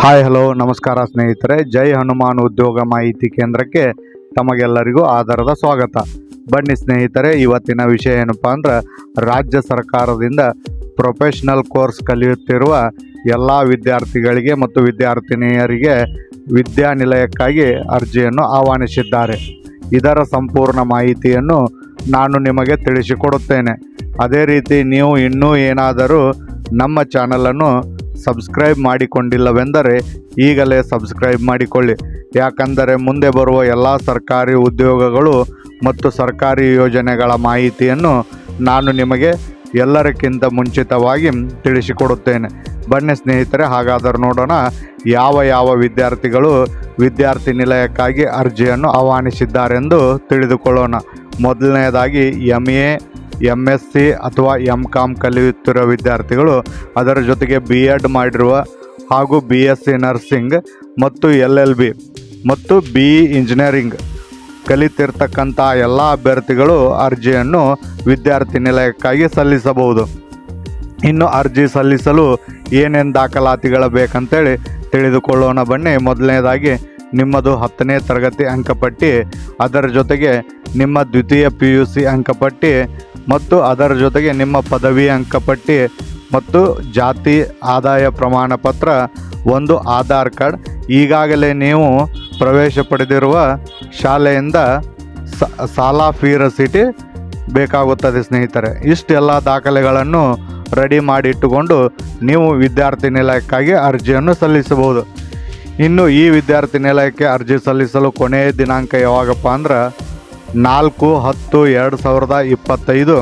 Hi hello ನಮಸ್ಕಾರ ಸ್ನೇಹಿತರೆ. ಜೈ ಹನುಮಾನ್ ಉದ್ಯೋಗ ಮಾಹಿತಿ ಕೇಂದ್ರಕ್ಕೆ ತಮಗೆಲ್ಲರಿಗೂ ಆಧಾರದ ಸ್ವಾಗತ. ಬನ್ನಿ ಸ್ನೇಹಿತರೆ, ಇವತ್ತಿನ ವಿಷಯ ಏನಪ್ಪ ಅಂದ್ರೆ, ರಾಜ್ಯ ಸರ್ಕಾರದಿಂದ ಪ್ರೊಫೆಷನಲ್ ಕೋರ್ಸ್ ಕಲಿಯುತ್ತಿರುವ ಎಲ್ಲ ವಿದ್ಯಾರ್ಥಿಗಳಿಗೆ ಮತ್ತು ವಿದ್ಯಾರ್ಥಿನಿಯರಿಗೆ ವಿದ್ಯಾನಿಲಯಕ್ಕಾಗಿ ಅರ್ಜಿಯನ್ನು ಆಹ್ವಾನಿಸಿದ್ದಾರೆ. ಇದರ ಸಂಪೂರ್ಣ ಮಾಹಿತಿಯನ್ನು ನಾನು ನಿಮಗೆ ತಿಳಿಸಿಕೊಡುತ್ತೇನೆ. ಅದೇ ರೀತಿ ನೀವು ಇನ್ನೂ ಏನಾದರೂ ನಮ್ಮ ಚಾನಲನ್ನು ಸಬ್ಸ್ಕ್ರೈಬ್ ಮಾಡಿಕೊಂಡಿಲ್ಲವೆಂದರೆ ಈಗಲೇ ಸಬ್ಸ್ಕ್ರೈಬ್ ಮಾಡಿಕೊಳ್ಳಿ. ಯಾಕಂದರೆ ಮುಂದೆ ಬರುವ ಎಲ್ಲ ಸರ್ಕಾರಿ ಉದ್ಯೋಗಗಳು ಮತ್ತು ಸರ್ಕಾರಿ ಯೋಜನೆಗಳ ಮಾಹಿತಿಯನ್ನು ನಾನು ನಿಮಗೆ ಎಲ್ಲರಕ್ಕಿಂತ ಮುಂಚಿತವಾಗಿ ತಿಳಿಸಿಕೊಡುತ್ತೇನೆ. ಬನ್ನಿ ಸ್ನೇಹಿತರೆ, ಹಾಗಾದರೂ ನೋಡೋಣ ಯಾವ ಯಾವ ವಿದ್ಯಾರ್ಥಿಗಳು ವಿದ್ಯಾರ್ಥಿ ನಿಲಯಕ್ಕಾಗಿ ಅರ್ಜಿಯನ್ನು ಆಹ್ವಾನಿಸಿದ್ದಾರೆಂದು ತಿಳಿದುಕೊಳ್ಳೋಣ. ಮೊದಲನೆಯದಾಗಿ M A M S C ಅಥವಾ ಎಂ ಕಾಮ್ ಕಲಿಯುತ್ತಿರುವ ವಿದ್ಯಾರ್ಥಿಗಳು ಅದರ ಜೊತೆಗೆ ಬಿ ಎಡ್ ಮಾಡಿರುವ ಹಾಗೂ ಬಿ ಎಸ್ ಸಿ ನರ್ಸಿಂಗ್ ಮತ್ತು ಎಲ್ ಎಲ್ ಬಿ ಮತ್ತು ಬಿ ಇ ಇಂಜಿನಿಯರಿಂಗ್ ಕಲಿತಿರ್ತಕ್ಕಂಥ ಎಲ್ಲ ಅಭ್ಯರ್ಥಿಗಳು ಅರ್ಜಿಯನ್ನು ವಿದ್ಯಾರ್ಥಿ ನಿಲಯಕ್ಕಾಗಿ ಸಲ್ಲಿಸಬಹುದು. ಇನ್ನು ಅರ್ಜಿ ಸಲ್ಲಿಸಲು ಏನೇನು ದಾಖಲಾತಿಗಳು ಬೇಕಂತೇಳಿ ತಿಳಿದುಕೊಳ್ಳೋಣ ಬನ್ನಿ. ಮೊದಲನೇದಾಗಿ ನಿಮ್ಮದು ಹತ್ತನೇ ತರಗತಿ ಅಂಕಪಟ್ಟಿ, ಅದರ ಜೊತೆಗೆ ನಿಮ್ಮ ದ್ವಿತೀಯ ಪಿ ಯು ಸಿ ಅಂಕಪಟ್ಟಿ ಮತ್ತು ಅದರ ಜೊತೆಗೆ ನಿಮ್ಮ ಪದವಿ ಅಂಕಪಟ್ಟಿ ಮತ್ತು ಜಾತಿ ಆದಾಯ ಪ್ರಮಾಣ ಪತ್ರ, ಒಂದು ಆಧಾರ್ ಕಾರ್ಡ್. ಈಗಾಗಲೇ ನೀವು ಪ್ರವೇಶ ಪಡೆದಿರುವ ಶಾಲೆಯಿಂದ ಸಾಲ ಫೀ ರಸೀಟಿ ಬೇಕಾಗುತ್ತದೆ ಸ್ನೇಹಿತರೆ. ಇಷ್ಟೆಲ್ಲ ದಾಖಲೆಗಳನ್ನು ರೆಡಿ ಮಾಡಿಟ್ಟುಕೊಂಡು ನೀವು ವಿದ್ಯಾರ್ಥಿ ನಿಲಯಕ್ಕಾಗಿ ಅರ್ಜಿಯನ್ನು ಸಲ್ಲಿಸಬಹುದು. ಇನ್ನು ಈ ವಿದ್ಯಾರ್ಥಿ ನಿಲಯಕ್ಕೆ ಅರ್ಜಿ ಸಲ್ಲಿಸಲು ಕೊನೆಯ ದಿನಾಂಕ ಯಾವಾಗಪ್ಪ ಅಂದ್ರೆ ನಾಲ್ಕು, ಹತ್ತು, ಎರಡು ಸಾವಿರದ ಇಪ್ಪತ್ತೈದು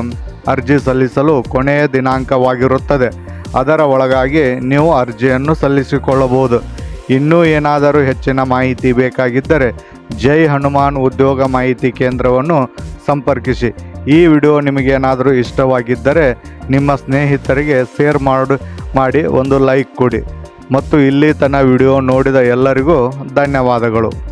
ಅರ್ಜಿ ಸಲ್ಲಿಸಲು ಕೊನೆಯ ದಿನಾಂಕವಾಗಿರುತ್ತದೆ. ಅದರ ಒಳಗಾಗಿ ನೀವು ಅರ್ಜಿಯನ್ನು ಸಲ್ಲಿಸಿಕೊಳ್ಳಬಹುದು. ಇನ್ನೂ ಏನಾದರೂ ಹೆಚ್ಚಿನ ಮಾಹಿತಿ ಬೇಕಾಗಿದ್ದರೆ ಜೈ ಹನುಮಾನ್ ಉದ್ಯೋಗ ಮಾಹಿತಿ ಕೇಂದ್ರವನ್ನು ಸಂಪರ್ಕಿಸಿ. ಈ ವಿಡಿಯೋ ನಿಮಗೇನಾದರೂ ಇಷ್ಟವಾಗಿದ್ದರೆ ನಿಮ್ಮ ಸ್ನೇಹಿತರಿಗೆ ಶೇರ್ ಮಾಡು, ಮಾಡಿ ಒಂದು ಲೈಕ್ ಕೊಡಿ. ಮತ್ತು ಇಲ್ಲಿ ತನ್ನ ವಿಡಿಯೋ ನೋಡಿದ ಎಲ್ಲರಿಗೂ ಧನ್ಯವಾದಗಳು.